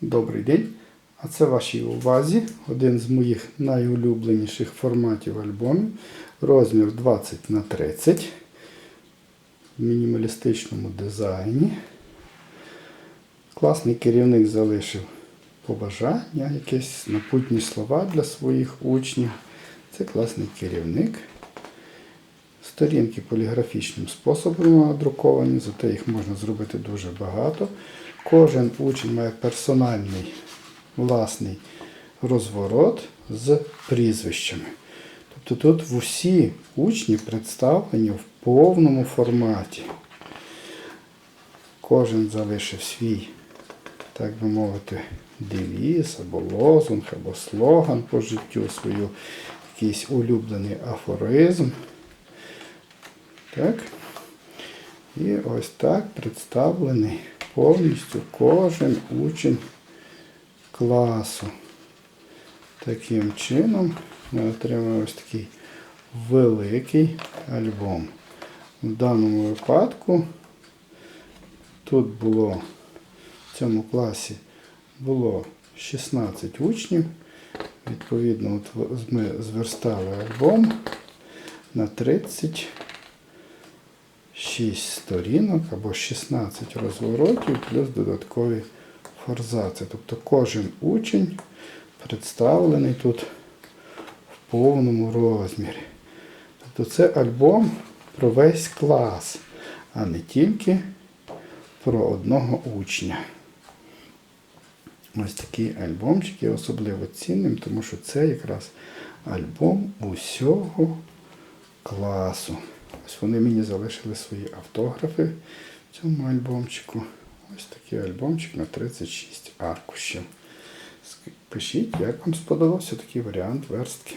Добрий день! А це вашій увазі один з моїх найулюбленіших форматів альбомів. Розмір 20 на 30 в мінімалістичному дизайні. Класний керівник залишив побажання, якісь напутні слова для своїх учнів. Це класний керівник. Сторінки поліграфічним способом надруковані, зате їх можна зробити дуже багато. Кожен учень має персональний власний розворот з прізвищами. Тобто тут усі учні представлені в повному форматі. Кожен залишив свій, так би мовити, девіз або лозунг, або слоган по життю, свою якийсь улюблений афоризм. Так. І ось так представлений повністю кожен учень класу. Таким чином ми отримаємо ось такий великий альбом. В даному випадку тут було в цьому класі було 16 учнів. Відповідно, от ми зверстали альбом на 30 6 сторінок або 16 розворотів, плюс додаткові форзаци. Тобто кожен учень представлений тут в повному розмірі. Тобто це альбом про весь клас, а не тільки про одного учня. Ось такий альбомчик є особливо цінним, тому що це якраз альбом усього класу. Ось вони мені залишили свої автографи в цьому альбомчику. Ось такий альбомчик на 36 аркушів. Пишіть, як вам сподобався такий варіант верстки.